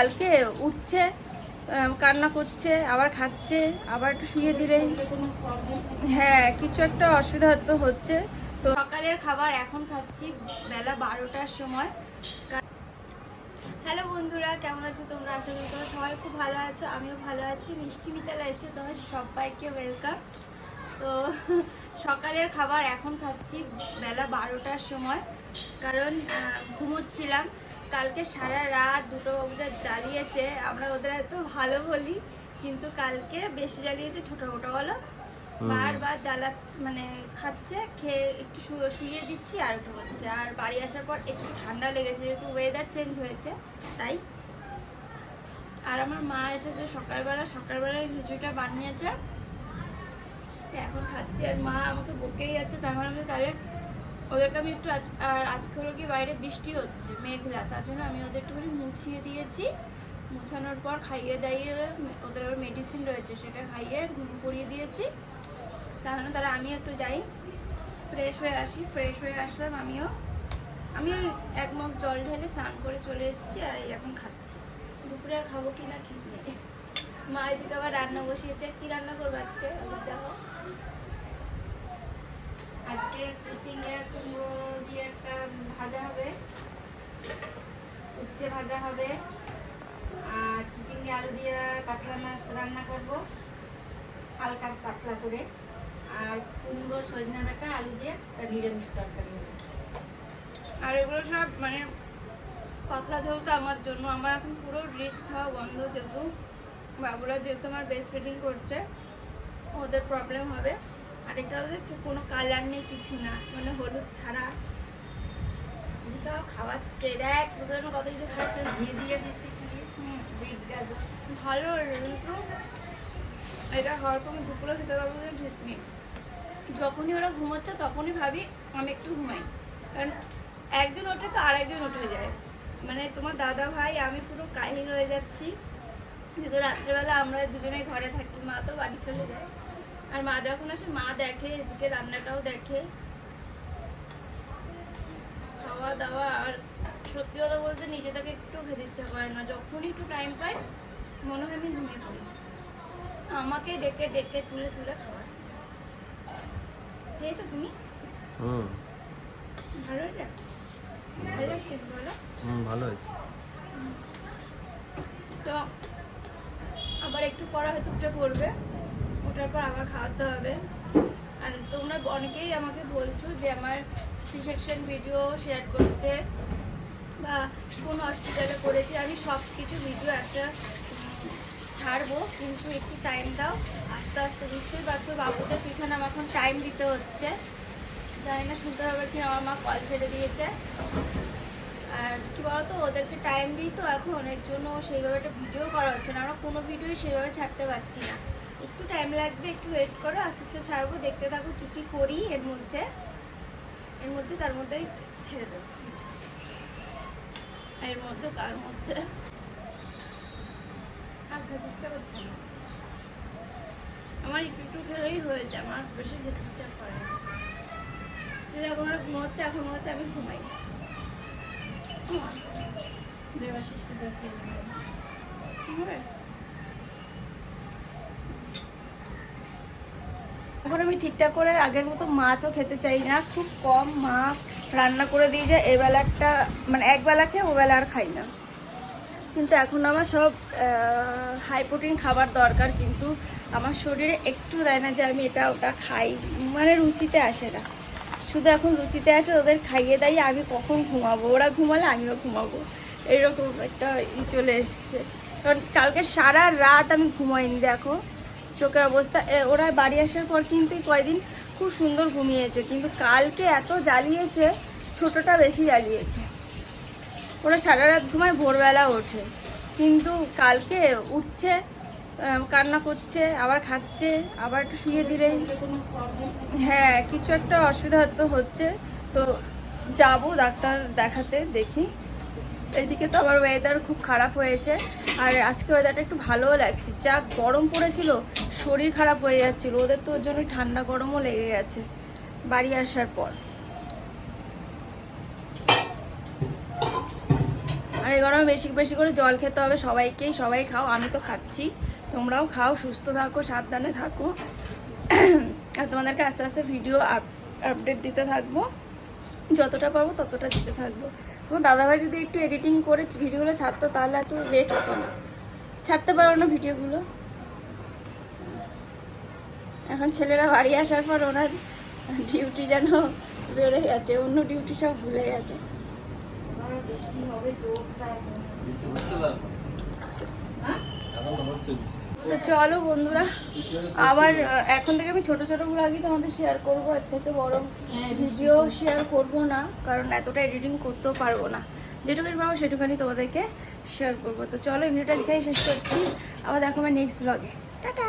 কালকে উঠছে কান্না করছে, আবার খাচ্ছে, আবার একটু শুয়ে দিলেই হ্যাঁ কিছু একটা অসুবিধা হয়তো হচ্ছে। তো সকালের খাবার এখন খাচ্ছি বেলা বারোটার সময়। হ্যালো বন্ধুরা, কেমন আছো তোমরা? আশা করি তোমরা সবাই খুব ভালো আছো, আমিও ভালো আছি। মিষ্টি মিতালা এসে তোমার সবাইকে ওয়েলকাম তো সকালের খাবার এখন খাচ্ছি বেলা বারোটার সময়, কারণ ঘুমোচ্ছিলাম। কালকে সারা রাত দুটো ওদের জ্বালিয়েছে আমরা ওদের এত ভালো বলি কিন্তু কালকে বেশি জ্বালিয়েছে ছোটো মোটোগুলো বারবার জ্বালাচ্ছে মানে খাচ্ছে খেয়ে একটু শুয়ে দিচ্ছি আর একটু হচ্ছে। আর বাড়ি আসার পর একটু ঠান্ডা লেগেছে যেহেতু ওয়েদার চেঞ্জ হয়েছে তাই। আর আমার মা এসেছে সকালবেলা সকালবেলায় খিচুড়িটা বানিয়েছে। এখন খাচ্ছি আর মা আমাকে বকেই যাচ্ছে তার মানে আমি তাহলে ওদেরকে আমি একটু আজ আর আজকে হলো কি বাইরে বৃষ্টি হচ্ছে, মেঘলা, তার জন্য আমি ওদের একটুখানি মুছিয়ে দিয়েছি। মুছানোর পর খাইয়ে দাইয়ে ওদের মেডিসিন রয়েছে, সেটা খাইয়ে ঘুম পড়িয়ে দিয়েছি। তাহলে তারা আমি একটু যাই ফ্রেশ হয়ে আসি ফ্রেশ হয়ে আসলাম আমিও। আমি এক মগ জল ঢেলে স্নান করে চলে এসেছি আর এখন খাচ্ছি। দুপুরে আর খাব কি না ঠিক নেই। মা এদিকে আবার রান্না বসিয়েছে। কি রান্না করব আজকে? দেখো। আজকে চিংড়ি কুমড়ো দিয়ে একটা ভাজা হবে। উচ্ছে ভাজা হবে। আর চিচিঙ্গি আলু দিয়ে কাতলা মাছ রান্না করব। হালকা পাতলা করে। আর কুমড়ো, সজনা ডাঁটা, আলু দিয়ে নিরামিষ তরকারি হবে। আর এগুলো সব মানে পাতলা ঝোল তো আমার জন্য, আমার এখন পুরো রিচ খাওয়া বন্ধ যেহেতু। বাবুরা যেহেতু আমার বেস্ট ফিডিং করছে, ওদের প্রবলেম হবে। আর এটা হচ্ছে কোনো কালার নেই কিছু না। মানে হলুদ ছাড়া। সব খাওয়াচ্ছে। দেখ তোদের কত কিছু খাচ্ছে। ঘি দিয়ে দিচ্ছি হুম। বিট গাজর। ভালো কিন্তু এটা হওয়ার পর আমি দুপুরে খেতে পারব যে ঠিক নেই যখনই ওরা ঘুমোচ্ছে তখনই ভাবি আমি একটু ঘুমাই। কারণ একজন ওঠে তো আর একজন উঠে যায়। মানে তোমার দাদা ভাই আমি পুরো কাহিল হয়ে যাচ্ছি। যেহেতু রাত্রেবেলা আমরা দুজনেই ঘরে থাকি। মা তো বাড়ি চলে যায়। আর মা যখন আসে মা দেখে এদিকে রান্নাটাও দেখে। খাওয়া দাওয়া আর সত্যি কথা বলতে নিজে থেকে একটু খেতে ইচ্ছা করে না। যখনই একটু টাইম পাই মনে হয় আমি ঘুমিয়ে পড়ি। আমাকে ডেকে ডেকে তুলে তুলে খাওয়া খেয়েছো তুমি? হুম। ভালো এটা ভালো লাগছে বলো। হুম ভালো হয়েছে। তো আবার একটু পড়া হয়তো পড়বে। ওঠার পর আবার খাওয়াতে হবে। আর তোমরা অনেকেই আমাকে বলছো যে আমার সি সেকশন ভিডিও শেয়ার করতে বা কোন হসপিটালে করেছি। আমি সব কিছু ভিডিও একটা ছাড়বো, কিন্তু একটু টাইম দাও। আস্তে আস্তে বুঝতেই পারছ বাবুদের পিছনে আমার এখন টাইম দিতে হচ্ছে। জানি না শুনতে হবে কি আমার মা কল ছেড়ে দিয়েছে। আর কি বলতো, ওদেরকে টাইম দিই তো এখন, এর জন্য সেইভাবে একটা ভিডিও করা হচ্ছে না। আমরা কোনো ভিডিওই সেভাবে ছাড়তে পারছি না। একটু টাইম লাগবে, একটু ওয়েট করো, আস্তে আস্তে ছাড়বো, দেখতে থাকো কী কী করি এর মধ্যে। এর মধ্যে, তার মধ্যেই ছেড়ে দেবো। এর মধ্যে, তার মধ্যে। আর খেতে ইচ্ছা করছে না। আমার একটু একটু খেলেই হয়ে যায়, আমার বেশি খেতে ইচ্ছা করে যদি এখন ওরা ঘুমোচ্ছে, এখন হচ্ছে আমি ঘুমাই। দেবাশিস দেখে হবে এখন আমি ঠিকঠাক করে আগের মতো মাছও খেতে চাই না। খুব কম মা রান্না করে দিয়ে যায় এবেলাটা মানে একবেলা খেয়ে ওবেলা আর খাই না। কিন্তু এখন আমার সব হাই প্রোটিন খাবার দরকার, কিন্তু আমার শরীরে একটু দেয় না যে আমি এটা ওটা খাই। মানে রুচিতে আসে না। শুধু এখন রুচিতে আসে, ওদের খাইয়ে দাইয়ে আমি কখন ঘুমাবো? ওরা ঘুমালে আমিও ঘুমাবো। এরকম একটা ই চলে এসছে। কারণ কালকে সারা রাত আমি ঘুমাইনি, দেখো। চোখের অবস্থা। ওরা বাড়ি আসার পর কিন্তু কয়দিন খুব সুন্দর ঘুমিয়েছে, কিন্তু কালকে এত জ্বালিয়েছে, ছোটটা বেশি জ্বালিয়েছে। ওরা সারা রাত ঘুমায়, ভোরবেলা ওঠে। কিন্তু কালকে উঠছে কান্না করছে, আবার খাচ্ছে, আবার একটু শুয়ে দিলেই হ্যাঁ কিছু একটা অসুবিধা হয়তো হচ্ছে। তো যাব ডাক্তার দেখাতে, দেখি। এইদিকে তো আবার ওয়েদার খুব খারাপ হয়েছে। আর আজকে ওয়েদারটা একটু ভালোও লাগছে। যা গরম পড়েছিল শরীর খারাপ হয়ে যাচ্ছিল, ওদের তো ওর জন্য ঠান্ডা গরমও লেগে গেছে, বাড়ি আসার পর। আর এই গরমে বেশি বেশি করে জল খেতে হবে, সবাইকেই, সবাই খাও, আমি তো খাচ্ছি, তোমরাও খাও, সুস্থ থাকো, সাবধানে থাকো। আর তোমাদেরকে আস্তে আস্তে ভিডিও আপডেট দিতে থাকব, যতটা পারব ততটা দিতে থাকব। তোমার দাদাভাই যদি একটু এডিটিং করে ভিডিওগুলো ছাড়তো, তাহলে এত লেট হতো না। ছাড়তে পারো না ভিডিওগুলো এখন ছেলেরা বাড়ি আসার পর ওনার ডিউটি যেন বেড়ে গেছে, অন্য ডিউটি সব ভুলে গেছে। তো চলো বন্ধুরা, আবার এখন থেকে আমি ছোট ছোট ব্লগই তোমাদের শেয়ার করব, এর থেকে বড় ভিডিও শেয়ার করব না, কারণ এতটা এডিটিং করতেও পারব না। যেটুকুনি পারব সেটুকুনি তোমাদেরকে শেয়ার করব। তো চলো ভিডিওটা এখানেই শেষ করছি। আবার দেখো আমার নেক্সট ব্লগে টাটা!